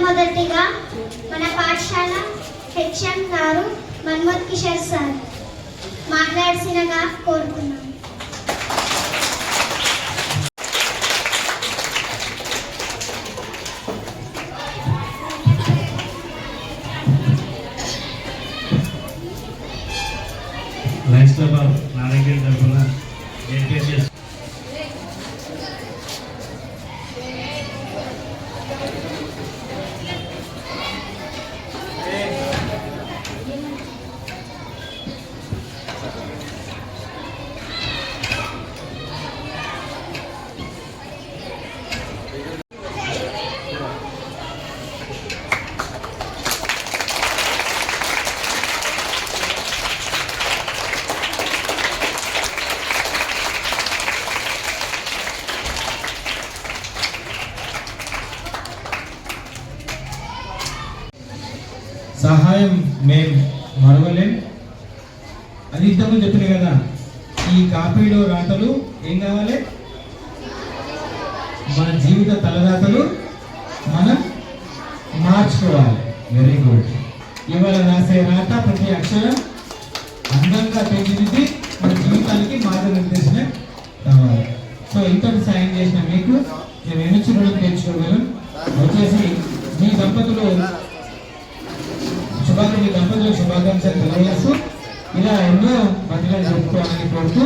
మొట్టమొదటిగా మన పాఠశాల హెచ్ఎం గారు మన్మోత్ కిషోర్ సార్ మాట్లాడాల్సినగా కోరుతున్నాం. నారాయణ సహాయం మేము మరవలేం. అది ఇంతకుముందు చెప్పిన కదా ఈ కాపీలో రాతలు ఏం కావాలి? మన జీవిత తలరాతలు మనం మార్చుకోవాలి. వెరీ గుడ్ ఇవాళ రాసే రాత ప్రతి అక్షరం అందంగా పెంచింది మన జీవితానికి మార్గనిర్దేశనం కావాలి. సో ఇంతటి సాయం చేసిన మీకు మేము ఎన్ని రుణం తెచ్చుకోగలం వచ్చేసి మీ దంపతులు సభకు మీ దంపతులకు శుభాకాంక్షలు తెలియజేస్తూ ఇలా ఎన్నో మధ్యలో జరుపుకోవాలని కోరుతూ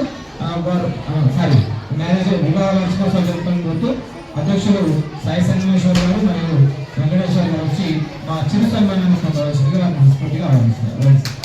వారు సారీ మేనేజర్ వివాహ వార్షికోత్సవం జరుపుకోవాలని కోరుతూ అధ్యక్షులు సాయి సంగమేశ్వర గారు మరియు వెంకటేశ్వర గారు వచ్చి మా చిరు సన్మానాన్ని పొందవలసిందిగా మనస్ఫూర్తిగా ఆహ్వానిస్తున్నారు